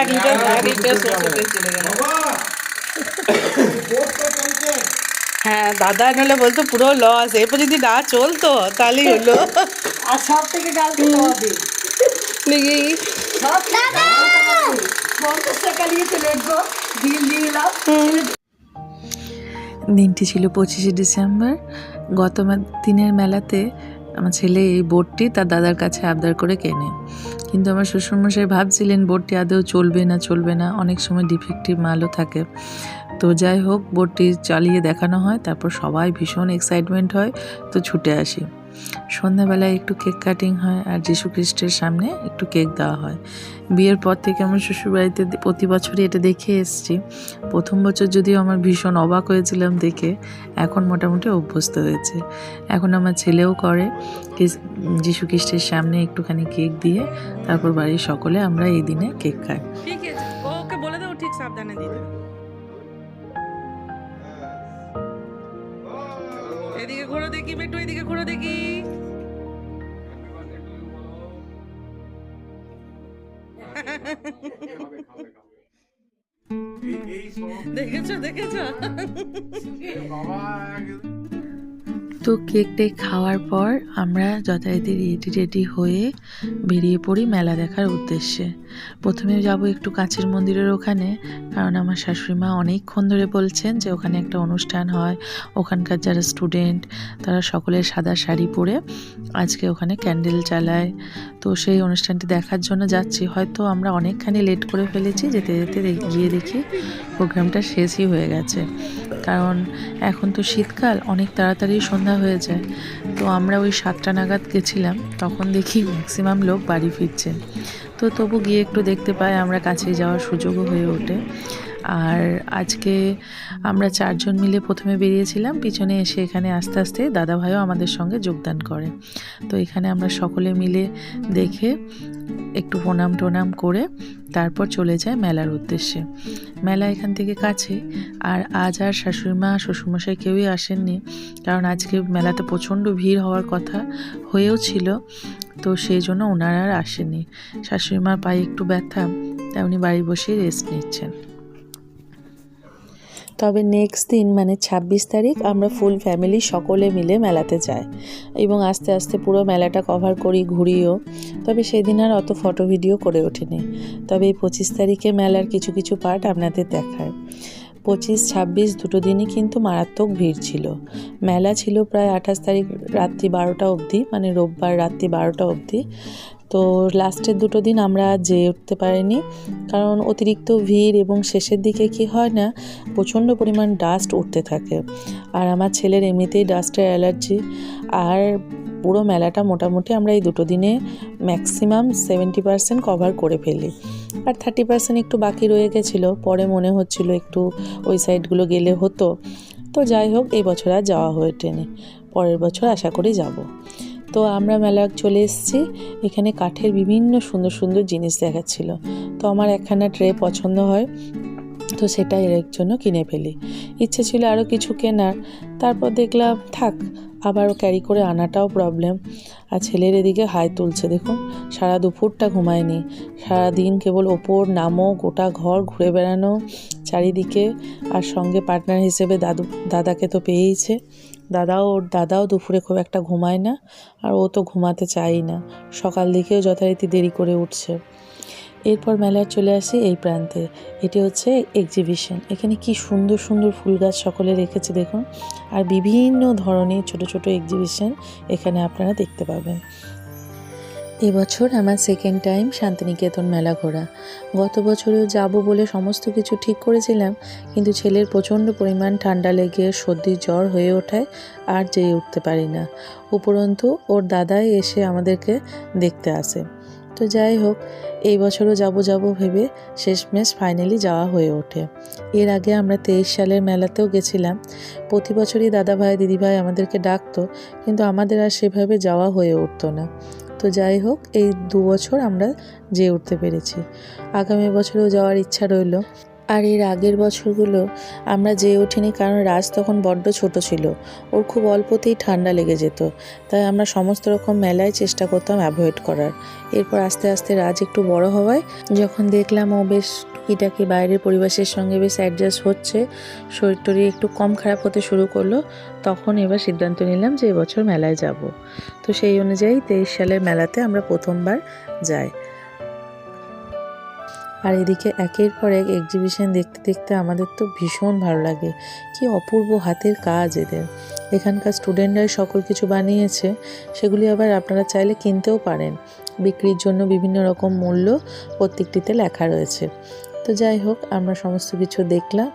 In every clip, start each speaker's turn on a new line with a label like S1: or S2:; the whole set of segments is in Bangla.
S1: এক লিটার এক লিটার সরষের তেল চলে গেল হ্যাঁ দাদা নাহলে বলতো পুরো লস এরপর যদি না চলতো তাহলেই হলো।
S2: আর সব থেকে ডাল খেতে হবে।
S3: দিনটি ছিল পঁচিশে ডিসেম্বর। গত দিনের মেলাতে আমার ছেলে এই বোর্ডটি তার দাদার কাছে আবদার করে কেনে। কিন্তু আমার শ্বশুরমশাই ভাবছিলেন বোর্ডটি আদৌ চলবে না চলবে না। অনেক সময় ডিফেক্টিভ মালও থাকে। তো যাই হোক বোর্ডটি চালিয়ে দেখানো হয়, তারপর সবাই ভীষণ এক্সাইটমেন্ট হয়। তো ছুটে আসি। সন্ধ্যাবেলায় একটু কেক কাটিং হয় আর যীশু খ্রিস্টের সামনে একটু কেক দেওয়া হয়। বিয়ের পর থেকে আমার শ্বশুরবাড়িতে প্রতি বছরই এটা দেখে এসেছি। প্রথম বছর যদিও আমার ভীষণ অবাক হয়েছিলাম দেখে, এখন মোটামুটি অভ্যস্ত হয়েছে। এখন আমার ছেলেও করে যীশু খ্রিস্টের সামনে একটুখানি কেক দিয়ে তারপর বাড়ির সকলে আমরা এই দিনে কেক খাই।
S1: ঠিক আছে, ওকে বলে দাও, ঠিক সাবধানে দিতে এদিকে ঘোরো দেখি বেটু এদিকে ঘোরো দেখি। দেখেছ দেখেছ?
S3: তো কেক টেক খাওয়ার পর আমরা যথারীতি রেডি রেডি হয়ে বেরিয়ে পড়ি মেলা দেখার উদ্দেশ্যে। প্রথমে যাব একটু কাছের মন্দিরের ওখানে, কারণ আমার শাশুড়ি মা অনেকক্ষণ ধরে বলছেন যে ওখানে একটা অনুষ্ঠান হয়। ওখানকার যারা স্টুডেন্ট তারা সকলে সাদা শাড়ি পরে আজকে ওখানে ক্যান্ডেল চালায়। তো সেই অনুষ্ঠানটি দেখার জন্য যাচ্ছি। হয়তো আমরা অনেকখানি লেট করে ফেলেছি, যেতে যেতে গিয়ে দেখি প্রোগ্রামটা শেষই হয়ে গেছে। কারণ এখন তো শীতকাল, অনেক তাড়াতাড়ি সন্ধ্যা হয়ে যায়। তো আমরা ওই সাতটা নাগাদ গেছিলাম, তখন দেখি ম্যাক্সিমাম লোক বাড়ি ফিরছে। তো তবু গিয়ে একটু দেখতে পাই আমরা কাছে যাওয়ার সুযোগও হয়ে ওঠে। আর আজকে আমরা চারজন মিলে প্রথমে বেরিয়েছিলাম, পিছনে এসে এখানে আস্তে আস্তে দাদা ভাইও আমাদের সঙ্গে যোগদান করে। তো এখানে আমরা সকলে মিলে দেখে একটু প্রণাম টোনাম করে তারপর চলে যায় মেলার উদ্দেশ্যে। মেলা এখান থেকে কাছে আর আজ আর শাশুড়িমা, শ্বশুরমশাই কেউই আসেননি কারণ আজকে মেলাতে প্রচণ্ড ভিড় হওয়ার কথা হয়েও ছিল, তো সেই জন্য ওনারা আর আসেনি শাশুড়িমার পায়ে একটু ব্যথা, তাই উনি বাড়ি বসেই রেস্ট নিচ্ছেন। তবে নেক্সট দিন মানে ছাব্বিশ তারিখ, আমরা ফুল ফ্যামিলি সকলে মিলে মেলাতে যাই। এবং আস্তে আস্তে পুরো মেলাটা কভার করি, ঘুরিও। তবে সেদিন আর অত ফটো ভিডিও করে ওঠেনি। তবে এই পঁচিশ তারিখে মেলার কিছু কিছু পার্ট আপনাদের দেখায়। পঁচিশ, ছাব্বিশ দুটো দিনই কিন্তু মারাত্মক ভিড় ছিল। মেলা ছিল প্রায় আঠাশ তারিখ রাত্রি বারোটা অবধি মানে রোববার রাত্রি বারোটা অবধি। তো লাস্টের দুটো দিন আমরা যেয়ে উঠতে পারিনি। কারণ অতিরিক্ত ভিড় এবং শেষের দিকে কি হয় না, প্রচণ্ড পরিমাণ ডাস্ট উঠতে থাকে। আর আমার ছেলের এমনিতেই ডাস্টের অ্যালার্জি আর পুরো মেলাটা মোটামুটি আমরা এই দুটো দিনে ম্যাক্সিমাম সেভেন্টি পার্সেন্ট কভার করে ফেলি। আর থার্টি পার্সেন্ট একটু বাকি রয়ে গেছিল। পরে মনে হচ্ছিল একটু ওই সাইডগুলো গেলে হতো। তো যাই হোক, এই বছর আর যাওয়া হয়ে ট্রেনে পরের বছর আশা করি যাব। তো আমরা মেলা চলে এসেছি। এখানে কাঠের বিভিন্ন সুন্দর সুন্দর জিনিস দেখাচ্ছিল। তো আমার একখানা ট্রে পছন্দ হয়, তো সেটা এর জন্য কিনে ফেলি। ইচ্ছে ছিল আরও কিছু কেনার, তারপর দেখলাম, থাক আবার ক্যারি করে আনাটাও প্রবলেম আর ছেলের এদিকে হাই তুলছে, দেখুন, সারা দুপুরটা ঘুমায়নি। সারাদিন কেবল ওপর নামো, গোটা ঘর ঘুরে বেড়ানো চারিদিকে। আর সঙ্গে পার্টনার হিসেবে দাদু, দাদাকে তো পেয়েইছে। দাদাও, ওর দাদাও দুপুরে খুব একটা ঘুমায় না আর ও তো ঘুমাতে চাই না। সকাল দিকেও যথারীতি দেরি করে উঠছে। এরপর মেলার চলে আসি এই প্রান্তে। এটি হচ্ছে এক্সিবিশন এখানে কি সুন্দর সুন্দর ফুল গাছ সকলে রেখেছে দেখুন। আর বিভিন্ন ধরনের ছোট ছোট এক্সিবিশন এখানে আপনারা দেখতে পাবেন। এবছর আমার সেকেন্ড টাইম শান্তিনিকেতন মেলা ঘোরা। গত বছরেও যাব বলে সমস্ত কিছু ঠিক করেছিলাম, কিন্তু ছেলের প্রচণ্ড পরিমাণ ঠান্ডা লেগে সর্দি জ্বর হয়ে ওঠায় আর যেয়ে উঠতে পারি না। উপরন্তু, ওর দাদাই এসে আমাদেরকে দেখতে আসে। তো যাই হোক, এই বছরও যাব যাব ভেবে শেষমেশ ফাইনালি যাওয়া হয়ে ওঠে। এর আগে আমরা তেইশ সালের মেলাতেও গেছিলাম। প্রতি বছরই দাদা ভাই দিদিভাই আমাদেরকে ডাকতো, কিন্তু আমাদের আর সেভাবে যাওয়া হয়ে উঠতো না। তো যাই হোক, এই দু বছর আমরা যেয়ে উঠতে পেরেছি। আগামী বছরেও যাওয়ার ইচ্ছা রইল। আর এর আগের বছরগুলো আমরা যেয়ে ওঠিনি কারণ রাজ তখন বড্ড ছোট ছিল। ওর খুব অল্পতেই ঠান্ডা লেগে যেত। তাই আমরা সমস্ত রকম মেলায় চেষ্টা করতাম অ্যাভয়েড করার। এরপর আস্তে আস্তে রাজ একটু বড় হওয়ায় যখন দেখলাম ও বেশ টুকিটাকি বাইরের পরিবেশের সঙ্গে বেশ অ্যাডজাস্ট হচ্ছে, শরীর টরীর একটু কম খারাপ হতে শুরু করল, তখন এবার সিদ্ধান্ত নিলাম যে এবছর মেলায় যাব। তো সেই অনুযায়ী তেইশ সালের মেলাতে আমরা প্রথমবার যাই। আর এদিকে একের পর এক এক্সিবিশন দেখতে দেখতে আমাদের তো ভীষণ ভালো লাগে। কি অপূর্ব হাতের কাজ এদের। এখানকার স্টুডেন্টরাই সকল কিছু বানিয়েছে, সেগুলি আবার আপনারা চাইলে কিনতেও পারেন। বিক্রির জন্য বিভিন্ন রকম মূল্য প্রত্যেকটিতে লেখা রয়েছে। তো যাই হোক, আমরা সমস্ত কিছু দেখলাম।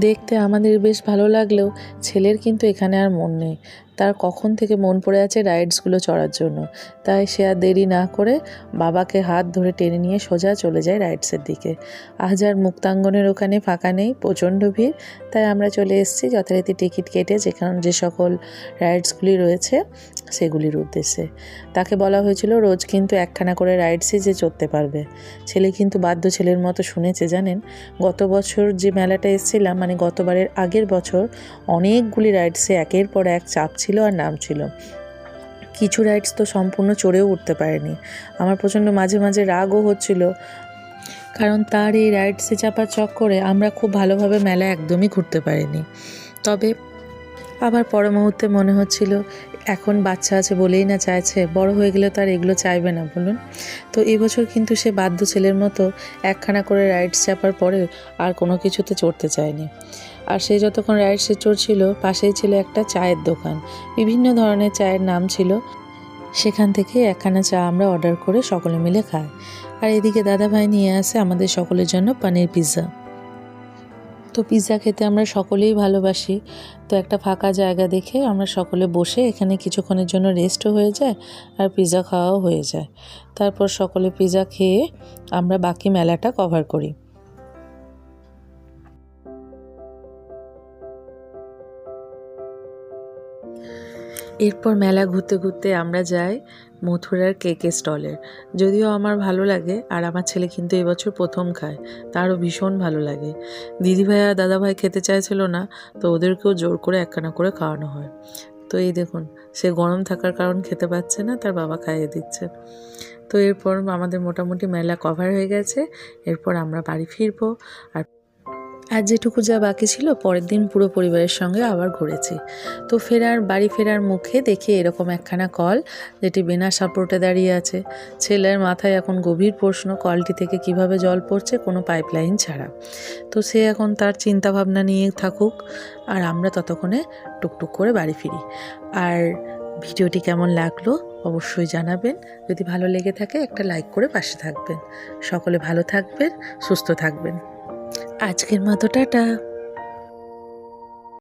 S3: দেখতে আমাদের বেশ ভালো লাগলেও ছেলের কিন্তু এখানে আর মন নেই। তার কখন থেকে মন পড়ে আছে রাইডসগুলো চড়ার জন্য। তাই সে আর দেরি না করে বাবাকে হাত ধরে টেনে নিয়ে সোজা চলে যায় রাইডসের দিকে। আজ আর মুক্তাঙ্গনের ওখানে ফাঁকা নেই, প্রচণ্ড ভিড়। তাই আমরা চলে এসেছি যথারীতি টিকিট কেটে যেখানে যে সকল রাইডসগুলি রয়েছে সেগুলির উদ্দেশ্যে। তাকে বলা হয়েছিল রোজ কিন্তু একখানা করে রাইডসই যে চড়তে পারবে। ছেলে কিন্তু বাধ্য ছেলের মতো শুনেছে, জানেন? গত বছর যে মেলাটা এসেছিলাম মানে গতবারের আগের বছর অনেকগুলি রাইডসে একের পর এক চাপ ছিল আর নাম ছিল। কিছু রাইডস তো সম্পূর্ণ চড়েও উঠতে পারেনি। আমার প্রচণ্ড মাঝে মাঝে রাগও হচ্ছিল। কারণ তার এই রাইডসে চাপার চক্করে আমরা খুব ভালোভাবে মেলা একদমই ঘুরতে পারিনি। তবে আবার পর মুহূর্তে মনে হচ্ছিল, এখন বাচ্চা আছে বলেই না চাইছে, বড় হয়ে গেলে তো আর এগুলো চাইবে না, বলুন। তো এবছর কিন্তু সে বাধ্য ছেলের মতো একখানা করে রাইডস চাপার পরে আর কোনো কিছুতে চড়তে চায়নি। আর সে যতক্ষণ রাইডসে চড়ছিল পাশেই ছিল একটা চায়ের দোকান। বিভিন্ন ধরনের চায়ের নাম ছিল। সেখান থেকে একখানা চা আমরা অর্ডার করে সকলে মিলে খাই। আর এদিকে দাদাভাই নিয়ে আসে আমাদের সকলের জন্য পনির পিৎজা। তো পিৎজা খেতে আমরা সকলেই ভালোবাসি। তো একটা ফাঁকা জায়গা দেখে আমরা সকলে বসে এখানে কিছুক্ষণের জন্য রেস্টও হয়ে যায় আর পিৎজা খাওয়াও হয়ে যায়। তারপর সকলে পিৎজা খেয়ে আমরা বাকি মেলাটা কভার করি। এরপর মেলা ঘুরতে ঘুরতে আমরা যাই মথুরার কেকে স্টলের। যদিও আমার ভালো লাগে আর আমার ছেলে কিন্তু এবছর প্রথম খায়, তারও ভীষণ ভালো লাগে। দিদিভাই আর দাদাভাই খেতে চাইছিল না, তো ওদেরকেও জোর করে একখানা করে খাওয়ানো হয়। তো এই দেখুন, সে গরম থাকার কারণ খেতে পাচ্ছে না, তার বাবা খাইয়ে দিচ্ছে। তো এরপর আমাদের মোটামুটি মেলা কভার হয়ে গেছে, এরপর আমরা বাড়ি ফিরবো। আর আর যেটুকু যা বাকি ছিল, পরের দিন পুরো পরিবারের সঙ্গে আবার ঘুরেছি। তো ফেরার, বাড়ি ফেরার মুখে দেখি এরকম একখানা কল, যেটি বিনা সাপোর্টে দাঁড়িয়ে আছে। ছেলের মাথায় এখন গভীর প্রশ্ন, কলটি থেকে কীভাবে জল পড়ছে কোনো পাইপলাইন ছাড়া। তো সে এখন তার চিন্তা ভাবনা নিয়ে থাকুক, আর আমরা ততক্ষণে টুকটুক করে বাড়ি ফিরি। আর ভিডিওটি কেমন লাগল, অবশ্যই জানাবেন। যদি ভালো লেগে থাকে, একটা লাইক করে পাশে থাকবেন। সকলে ভালো থাকবেন, সুস্থ থাকবেন। আজকের মতো টাটা।